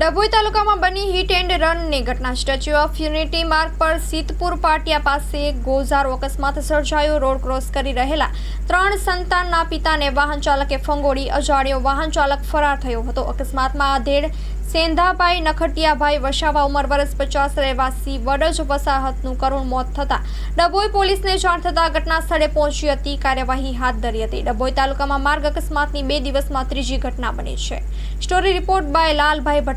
ડભોઈ તાલુકામાં બની hit and રનની ઘટના. સ્ટેચ્યુ ઓફ યુનિટી માર્ગ પર સિદ્ધપુર પાટિયા પાસે ગોઝારો અકસ્માત સર્જાયો. રોડ ક્રોસ કરી રહેલા ત્રણ સંતાનના પિતાને વાહન ચાલકે ફંગોળી અજાડ્યો વાહન ચાલક ફરાર થયો હતો. અકસ્માતમાં આધેડ સેંધાભાઈ નખટિયાભાઈ વસાવા ઉંમર વર્ષ પચાસ, રહેવાસી વડજ વસાહતનું કરુણ મોત થતાં ડભોઈ પોલીસને જાણ થતાં ઘટના સ્થળે પહોંચી હતી. કાર્યવાહી હાથ ધરી હતી. ડભોઈ તાલુકામાં માર્ગ અકસ્માતની બે દિવસમાં ત્રીજી ઘટના બની છે. Story report by Lalbhai